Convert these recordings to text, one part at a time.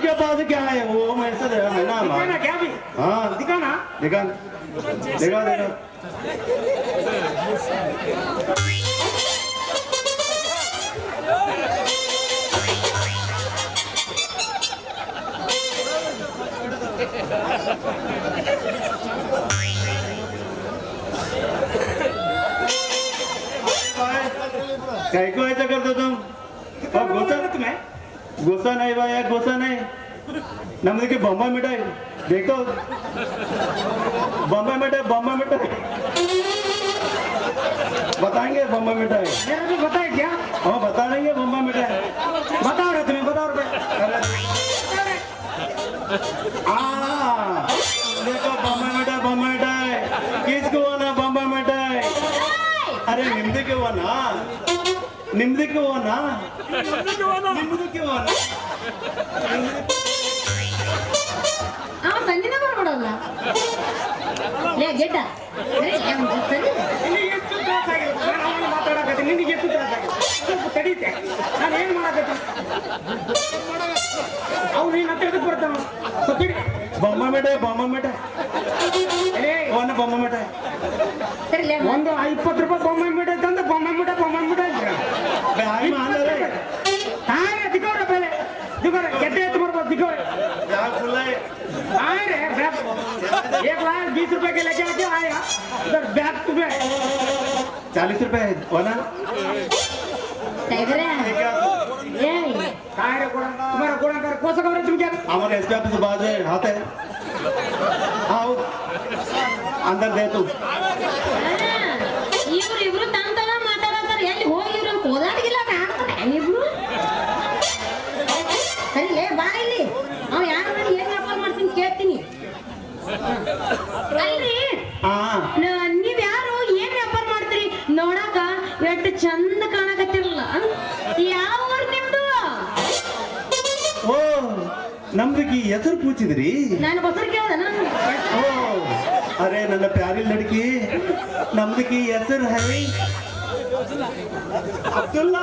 क्या पास क्या है वो ऐसा है ना दिखाना क्या भी हाँ दिखाना दिखा दिखा दिखा Yeah. कहीं को ऐसा कर दो तुम गोसा तुम्हें? गोसा नहीं भाई यार गोसा नहीं। नम के बम्बा मिठाई। देखो। बम्बा मिठाई बम्बा मिठाई। बताएँगे बम्बा मिठाई? बताए क्या? हाँ बता देंगे बम्बा मिठाई। बताओ रहे तुम्हें बताओ रहे आ ನಿಮ್ದಕ್ಕೆ ಹೋಗೋಣ? ನಿಮ್ದಕ್ಕೆ ಹೋಗೋಣ. ಸಂಜೆನೇ ಬರ್ಬಿಡಲ್ಲ. ಲೇ ಎಷ್ಟು ಸ್ವಲ್ಪ ನಾನು ಏನು ಮೇಟ ಒಂದು ಬೊಮ್ಮ ಮೇಟ ಒಂದು ಇಪ್ಪತ್ತು ರೂಪಾಯಿ ಬೊಮ್ಮೆ ಮೇಟ एक लाख वीस रुपये के लेके आते आए इधर बैग तुम्हें रुपये होना बोला रे कोणा? तुम्हाला कोणा कर? कसं तुम्ही क्या आम्हाला एसपी ऑफिस बाजू हात आहे. हा अंदर दे तू. ನಮ್ದಕ್ಕೆ ಹೆಸರು ಪೂಚಿದ್ರಿ ನಾನು ಬಸರ್ ಕೇಳ್ದನ ಓ अरे ನನ್ನ ಪ್ಯಾರಿ ಲಡ್ಕಿ ನಮ್ದಕ್ಕೆ ಹೆಸರು ಹೈ. ಅಬ್ದುಲ್ಲಾ.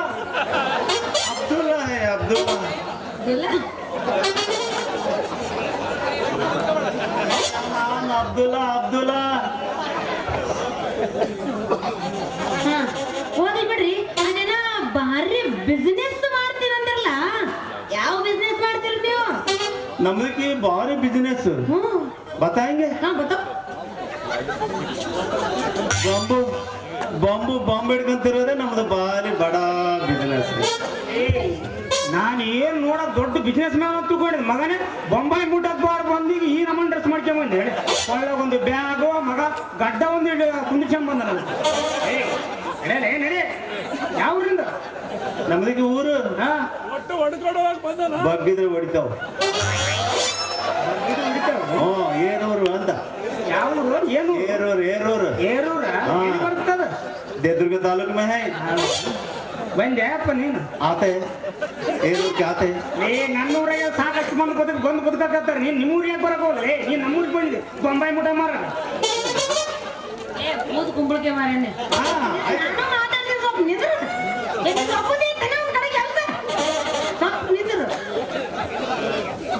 ಅಬ್ದುಲ್ಲಾ ಹೈ ಅಬ್ದುಲ್ಲಾ. ಅಬ್ದುಲ್ಲಾ ಅಬ್ದುಲ್ಲಾ. ಹೋಗ್ಲಿ ಬಿಡ್ರಿ. ಅದೇನ ಭಾರಿ ಬಿಸ್ನೆಸ್ ಮಾಡ್ತೀರಂದ್ರಲ್ಲ ಯಾವ ಬಿಸ್ನೆಸ್ ಮಾಡ್ತೀರಿ ನೀವು ನಮಗೆ ಭಾರಿ ಬಿಸ್ನೆಸ್ बताओ ಬಾಂಬು ಬಾಂಬು ಬಾಂಬ್ ಹಿಡ್ಕೊಂತಿರೋದೇ ನಮ್ದು ಭಾರಿ ಬಡ ಬಿಸ್ನೆಸ್ ನಾನು ಏನು ನೋಡ ದೊಡ್ಡ ಬಿಸ್ನೆಸ್ ಮ್ಯಾನ್ ಅಂತ ಮಗನೇ ಬೊಂಬಾಯಿ ಮುಟ್ಟಕ್ ಬಾರ ಬಂದಿಗೆ ಈ ನಮ್ಮನ್ನ ಡ್ರೆಸ್ ಮಾಡ್ಕೊಂಡ್ ಬಂದೆ. ಹೇಳಿ ಒಂದು ಬ್ಯಾಗು ಮಗ ಗಡ್ಡ ಒಂದು ಕುಂದಿಸ್ಕೊಂಡ್ ಬಂದ ನಾನು ನಡಿ. ಯಾವ ಊರಿಂದ? ನಮ್ದಕ್ಕೆ ಊರು? ಹಾ. ಬಗ್ಗಿದ್ರೆ ಹೊಡಿತಾವ. ಹ್ಞೂ ಅಂತ. ದುರ್ಗ ಏರೂರು ದೇದುರ್ಗ ತಾಲೂಕು ಬಂದ್ಯಾಪ ನೀನು. ಆತೆ. ಏರೂರ್ಗೆ ಆತೆ. ಏ ನನ್ನ ಊರಾಗ ಸಾಕಷ್ಟು ಮಂದಿ ಬದುಕು ಬಂದು ಬದುಕತ್ತಾರ ನೀನು ನಿಮ್ಮ ಊರಿಗೆ ಬರಕ್ ಹೋಗ್ಲಿ. ನಮ್ಮ ಊರಿಗೆ ಬಂದಿ ಬೊಂಬಾಯಿ ಮುಟ ಮಾರ ಕುಂಬಳಕೆ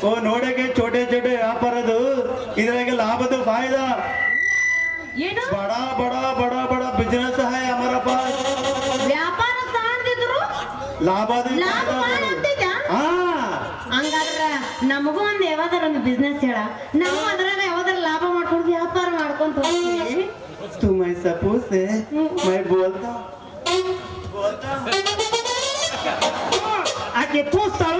ಓ ನೋಡಕ್ಕೆ छोटे छोटे ವ್ಯಾಪಾರ ಅದು ಇದ್ರಾಗೆ ಲಾಭದ ಫಾಯ್ದಾ ಏನು बड़ा बड़ा बड़ा बड़ा बिजनेस है हमारा पास ವ್ಯಾಪಾರ ಸಾಣ್ದಿದ್ರು ಲಾಭ ಲಾಭ ಮಾಡಂತಿದ್ಯಾ ಹಾ ಹಂಗಾದ್ರ ನಮಗೂ ಒಂದ್ ಯಾವ್ದಾರ ಒಂದು ಬಿಸ್ನೆಸ್ ಹೇಳ ನಾವು ಅದ್ರಾಗ ಯಾವ್ದಾರ ಲಾಭ ಮಾಡ್ಕೊಂಡು ವ್ಯಾಪಾರ ಮಾಡ್ಕೊಂತ ಹೋಗ್ತೀವಿ तुम ऐसा पूछे मैं बोलता बोलता ಆಕೆ ತೂಸ್ತಾಳ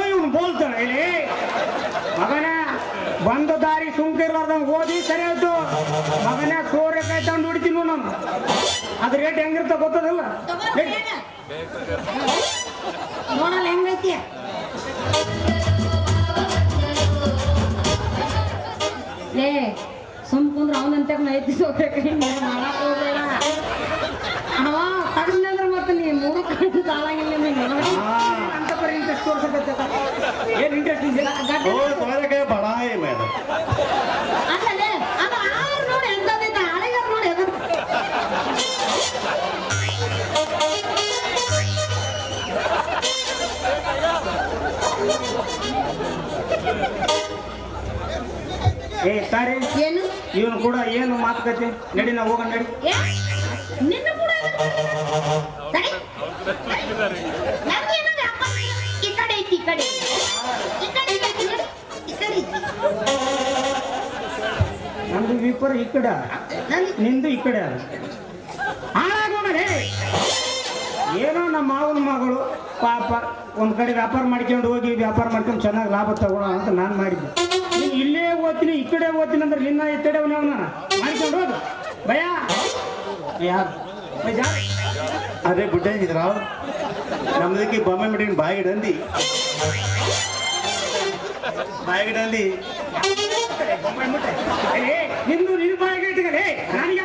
ಸುಂಕ ಇರ್ಲಾರ್ದಂಗ ಓದಿ ಸರಿ ಆಯ್ತು. ಮಗನ ಸೋರೆಕಾಯಿ ತಗೊಂಡು ಹೊಡಿತೀನಿ ನಾನು ಅದ್ರ ರೇಟ್ ಹೆಂಗಿರ್ತ ಗೊತ್ತದಲ್ಲ? ನೋಡಲ್ಲ ಹೆಂಗೈತಿ. ಲೇ ಸುಮ್ ಕುಂದ್ರ ಅವನಂತ ಐತಿ ಸೋಕೈ ಮಾಡಕ್ ಹೋಗ್ಬೇಡ. ಅವ ತಗೊಂಡ್ರೆ ಮತ್ತೆ ನೀ ಮೂರು ಕಣ್ಣು ಸಾಲಾಗಿಲ್ಲ ನಿಂಗೆ. ಅಂತ ಇಂಟ್ರೆಸ್ಟ್ ತೋರಿಸಕತ್ತೆ ಏನು ಇಂಟ್ರೆಸ್ಟ್ ಇದೆಯಾ ಬಡಾಯಿ ಮೇಡಮ್ ಆರು ನೋಡಿ ನೋಡಿ ಏ ಸಾರಿ. ಏನು? ಇವನು ಕೂಡ ಏನು ಮಾತುಕತೆ? ನಡಿ ನಾವು ಹೋಗೋಣ ನಡಿ. ನಿನ್ನ ಕೂಡ ಕಡೆ ಈ ಈ ವಿಪರ ಈ ಕಡೆ. ನಿಂದು ಈ ಕಡೆ. ಹಾಳಾಗೋಣ ಏನೋ ನಮ್ಮ ಮಾವನ ಮಗಳು ಪಾಪ ಒಂದ್ ಕಡೆ ವ್ಯಾಪಾರ ಮಾಡ್ಕೊಂಡು ಹೋಗಿ ವ್ಯಾಪಾರ ಮಾಡ್ಕೊಂಡು ಚೆನ್ನಾಗಿ ಲಾಭ ತಗೋಣ ಅಂತ ನಾನು ಮಾಡಿದ್ದೆ. ನೀನ್ ಇಲ್ಲೇ ಓದ್ತೀನಿ ಈ ಕಡೆ ಓದ್ತೀನಿ ಅಂದ್ರೆ ನಿನ್ನ ಈ ಕಡೆ ಅವನ ಮಾಡ್ಕೊಂಡು ಹೋದು ಭಯ ಯಾರು? ಭಯ ಅರೆ ಬುಡ್ಡೆ ಇದ್ರಾವ್ ನಮ್ದಕ್ಕೆ ಬೊಮ್ಮೆ ಮಿಟ್ಟಿನ ಬಾಯಿಗಿಡಂದಿ. ಬಾಯಿಗಿಡಂದಿ. ಏ, ನಿಂದು ನಿನ್ ಬಾಯಿಗೆ ಇಟ್ಕೊಳ್ಳಿ ನನಗೆ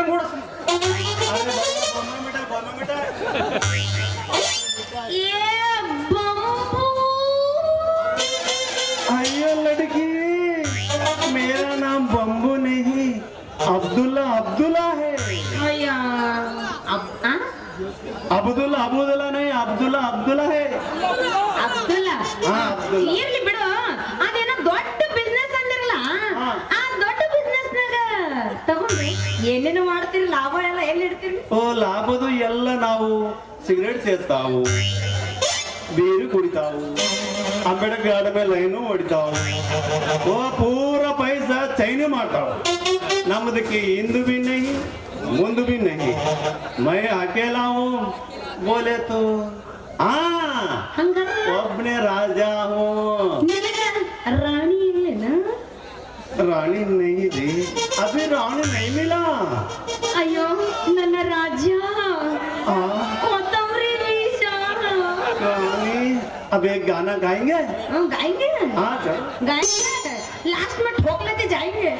ಕಣ್ಣ ಬಿಚ್ಚ ಮೂಡಸ್ ಅರೆ ಭಯ ಬೊಮ್ಮೆ ಮಿಠಾಯಿ ಬೊಮ್ಮೆ ಮಿಠಾಯಿ ಏ ಬಂಬು अयो लड़की मेरा नाम बम्बू नहीं अब्दुल्ला अब्दुल्ला है ಅಯ್ಯ ಅಬ್ ಆ? अब्दुल्ला अब्दुल्ला नहीं अब्दुल्ला अब्दुल्ला है ಅಬ್ದುಲ್ಲ ಹಾ, ಅಬ್ದುಲ್ಲ. ಇರ್ಲಿ ಬಿಡು ಮಾಡ್ತೀರಿ? ಲಾಭ ಎಲ್ಲ ಎಲ್ಲಿ ಇಡ್ತೀರಿ? ಓ ಲಾಭದು ಎಲ್ಲ ನಾವು ಸಿಗರೇಟ್ ಸೇರ್ತಾವು ಬೀರು ಕುಡಿತಾವು. ಅಂಬೇಡ್ಕರ್ ಗಾರ್ಡ್ ಮೇಲೆ ಲೈನು ಹೊಡಿತಾವು. ಓ ಪೂರ ಪೈಸ ಚೈನೆ ಮಾಡ್ತಾವು. ನಮ್ಮದಕ್ಕೆ ಇಂದು ಬಿ ನಹಿ ಮುಂದು ಬಿ ನಹಿ. ಮೈ ಹಾಕೇಲಾವು ಬೋಲೇತು ಆ ಒಬ್ಬನೇ ರಾಜ ಹೋ. ರಾಣಿ ಇಲ್ಲೇನಾ? ರಾಣಿ ನಹಿ ಅಭಿ ರಾಣಿ ನೈ ಅಯ್ಯೋ ನನ್ನ ರಾಜ್ಯ हाँ ಕೊತ್ತಂಬರಿ ಬೀಜ रानी अब एक गाना गाएंगे हम गाएंगे हाँ चल गाएंगे लास्ट में ठोक लेके जाएंगे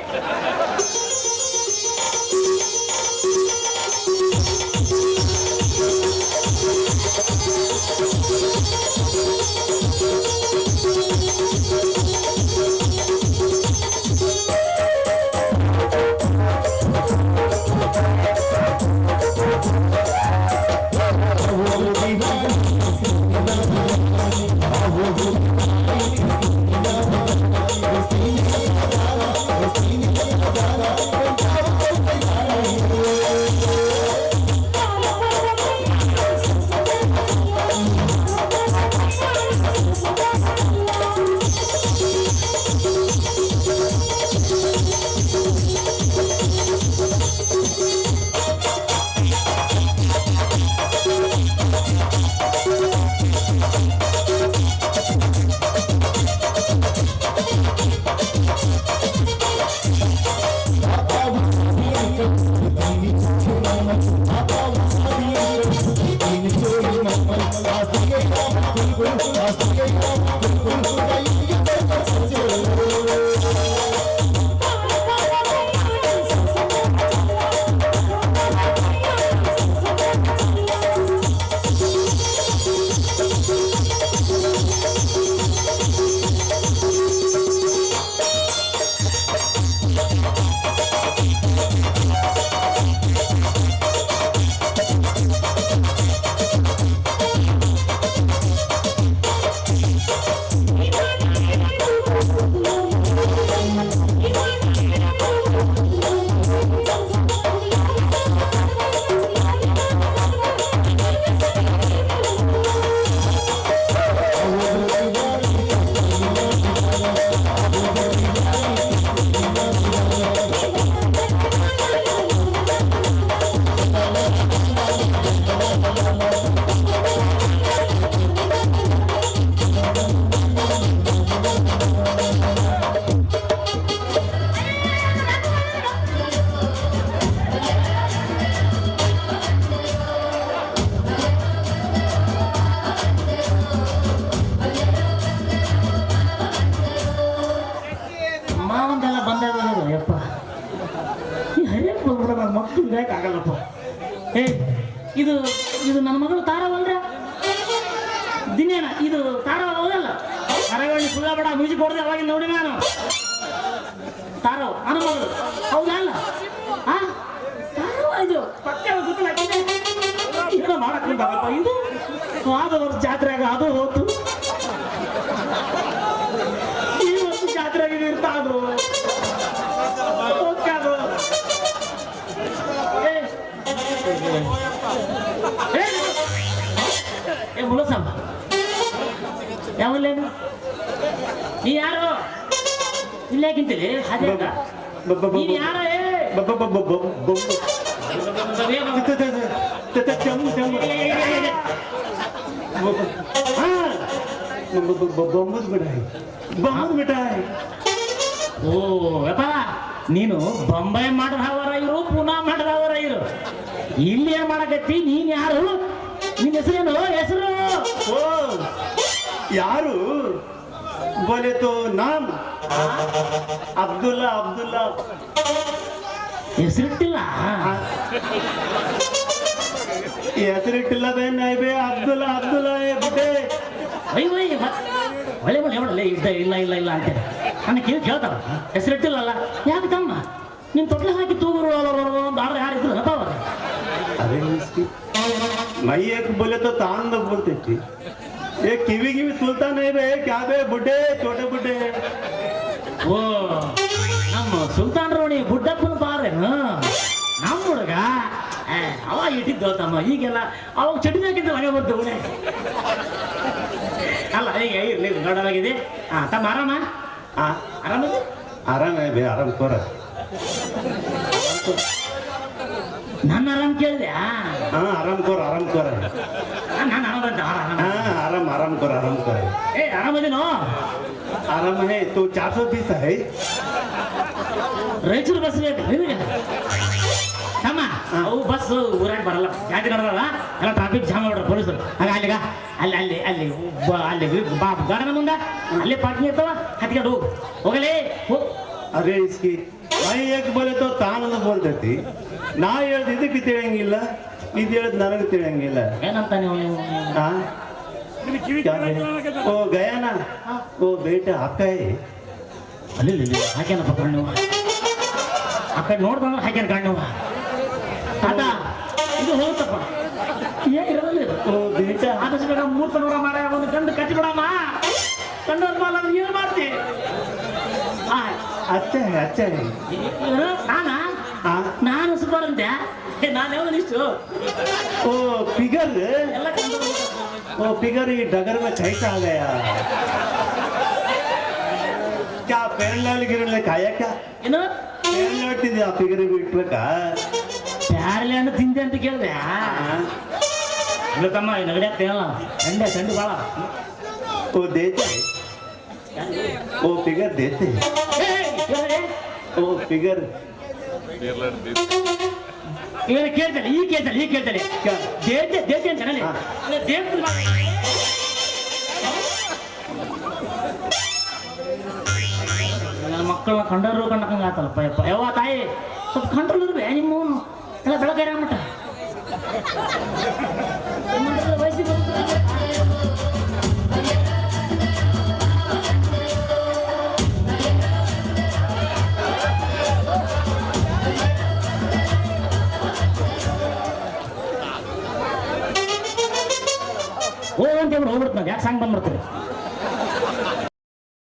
ಹೌದಲ್ಲ? ತಾರವ ಇದು? ಪಕ್ಕ ಏನೋ ಮಾಡಕ್ಕಿಂತಪ್ಪ ಇದು? ಆದ ವರ್ಷ ಜಾತ್ರೆಯಾಗ ಅದು ಹೋತು. ಈ ವರ್ಷ ಜಾತ್ರೆಗೆ ಇರ್ತಾ ಅದು. ಹೋಗ್ತಾದು. ಏ, ಮುಲಸಮ್ಮ ಯಾವಲ್ಲೇನು? ನೀ ಯಾರು? ಇಲ್ಲಾಗಿಂತಲೇ ಅದೇ ಓ ನೀನು ಬೊಂಬೈ ಮಾಡದವರ ಇರು, ಪುನಾ ಮಾಡದವರ ಇರು. ಇಲ್ಲಿ ಏನ್ ಮಾಡಕತ್ತಿ, ನೀನ್ ಯಾರು? ನಿನ್ ಹೆಸರೇನು? ಹೆಸರು? ಓ, ಯಾರು? ಬೋಲೆ ತೋ ನಾಮ್ ಅಬ್ದುಲ್ಲಾ ಅಬ್ದುಲ್ಲಾ. ಹೆಸರಿಟ್ಟಿಲ್ಲ? ಹೆಸರಿಟ್ಟಿಲ್ಲ ಬೇ ನೈ ಬೇ ಅಬ್ದುಲ್ಲಾ ಅಬ್ದುಲ್ಲಾ ಏ ಒಳ್ಳೆ ಒಳ್ಳೆ ಒಳ್ಳೆ ಇದ್ದ ಇಲ್ಲ ಇಲ್ಲ ಇಲ್ಲ ಅಂತ ನನಗೆ ಕೇಳಿ ಕೇಳ್ತಾರ. ಹೆಸರಿಟ್ಟಿಲ್ಲಲ್ಲ? ಯಾಕೆ ತಮ್ಮ? ನಿಮ್ಮ ತೊಟ್ಲೆ ಹಾಕಿ ತೂಗುರು ಒಂದು ಆರ್ಡರ್ ಯಾರು ಇದ್ರು? ಅದೇ ಮೈ ಬಲಿತ ತಾಂದ ಬರ್ತೈತಿ. ये कीवी कीवी सुनता नहीं बे क्या बे बुढ़े छोटे बुढ़े ಓ ನಮ್ಮ ಸುಲ್ತಾನ್ ರೋಣಿ ಬುಡ್ಡಪ್ಪನ ಬಾರೇನು ನಮ್ಮ ಹುಡುಗ ಏ, ಅವ ಇಟ್ಟಿದ್ದು ತಮ್ಮ ಈಗೆಲ್ಲ ಅವಾಗ ಚಟ್ನಿ ಹಾಕಿದ್ದ ಮನೆ ಬಂತು ಉಣೆ ಅಲ್ಲ ಈಗ ಇರ್ಲಿ ದೊಡ್ಡವಾಗಿದೆ ಹಾ ತಮ್ಮ ಆರಾಮ ಆ ಆರಾಮದ ಆರಾಮ है बे आराम कर ನನ್ನ ಆರಾಮ್ ಕೇಳಿದೆ हाँ आराम कर आराम कर ನಾನು ಆರಾಮ ಅಂತ ಆರಾಮ हाँ आराम आराम कर आराम कर। ए आराम है ना आराम है तो चार सौ बीस है ಬಸ್ ಬೇಕು ನಿಮಗೆ ತಮ್ಮ ಅವು ಬಸ್ ಊರಾಗ ಬರಲ್ಲ. ಯಾಕೆ ನಡೆದಲ್ಲ ಎಲ್ಲ ಟ್ರಾಫಿಕ್ ಜಾಮ್ ಮಾಡ್ರ ಪೊಲೀಸರು. ಆಗ ಅಲ್ಲಿಗ ಅಲ್ಲಿ ಅಲ್ಲಿ ಅಲ್ಲಿ ಅಲ್ಲಿ ಬಾ ಗಾರ್ಡನ ಮುಂದೆ ಅಲ್ಲಿ ಪಾರ್ಕಿಂಗ್ ಇರ್ತಾವ ಹತ್ಕೊಂಡು ಹೋಗು. ಹೋಗಲಿ ಹೋಗ್ ಅರೆ ಇಸ್ಕಿ ನಾ ಯಾಕೆ ಬಲತೋ ತಾನನ್ನು ಬರ್ತೈತಿ. ನಾ ಹೇಳ್ದು ಇದಕ್ಕೆ ತಿಳಿಯಂಗಿಲ್ಲ ಇದು ಹೇಳ್ದು ನನಗೆ ತಿಳಿಯಂಗಿಲ್ಲ. ಏನಂತ ನೀವು ಓ ಗಯಾನ? ಓ ಬೇಟ ಅಕ್ಕಾಯಿ ಅಲ್ಲಿ ಹಾಕ್ಯಾನಪ್ಪ ಕಣ್ಣು? ಆ ಕಡೆ ನೋಡ್ದಂಗ ಹಾಕ್ಯಾನ ಕಣ್ಣು? ಅದ ಇದು ಹೋಗುತ್ತಪ್ಪ. ಏನ್ ಇರಲ್ಲ ಓ ಬೇಟ. ಆದಷ್ಟು ಬೇಡ ಮೂರ್ತ ನೋಡ ಮಾಡ ಒಂದು ಗಂಡು ಕಟ್ಟಿ ಬಿಡಮ್ಮ ಕಣ್ಣು ಅನ್ಮಾಲ ಏನ್ ಮಾಡ್ತಿ? ಅಚ್ಚೆ ಅಚ್ಚೆ. ನಾನು? ನಾನು ಸುಮಾರಂತೆ ನಾನು ಯಾವಾಗ ಇಷ್ಟು ओ फिगर ಎಲ್ಲ ಕಂಡು ओ फिगर ये डगर में कैसा आ गया क्या पैरल गिरल खाया क्या ಏನು पैरल ತಿಂದೆ ಆ ಫಿಗರ್ ಬಿಟ್ಬೇಕಾ ಪ್ಯಾರಲೆ ಹಣ್ಣು ತಿಂದೆ ಅಂತ ಕೇಳಿದೆ ಇಲ್ಲ ತಮ್ಮ ನಗಡಿ ಆಗ್ತೇನಲ್ಲ ಸಂಡೆ ಸಂಡೆ ಭಾಳ ओ देते ओ फिगर देते ओ फिगर ಇವಾಗ ಕೇಳ್ತಾನೆ ಈ ಕೇಳ್ತಾನೆ ಈ ಕೇಳ್ತಾನೆ. क्या ದೇತೆ ದೇತೆ ಅಂತಾನೆ ಹಾ. ದೇವ್ರ ನನ್ನ ಮಕ್ಕಳನ್ನ ಕಂಡರು ಕಂಡಕಂಗೆ ಆತಲ್ಲಪ್ಪ ಯಪ್ಪ. ಯಾವ ತಾಯಿ ಸ್ವಲ್ಪ ಕಂಟ್ರೋಲ್ ಇರ್ಬೇ ನಿಮ್ಮ ಎಲ್ಲ ಬೆಳಗ್ಗೆ ಮಟ್ಟ ಹೋಗಂತ ಯಾಕೆ ಸಂಗ್ ಬಂದ್ಬಿಡ್ತೀರಿ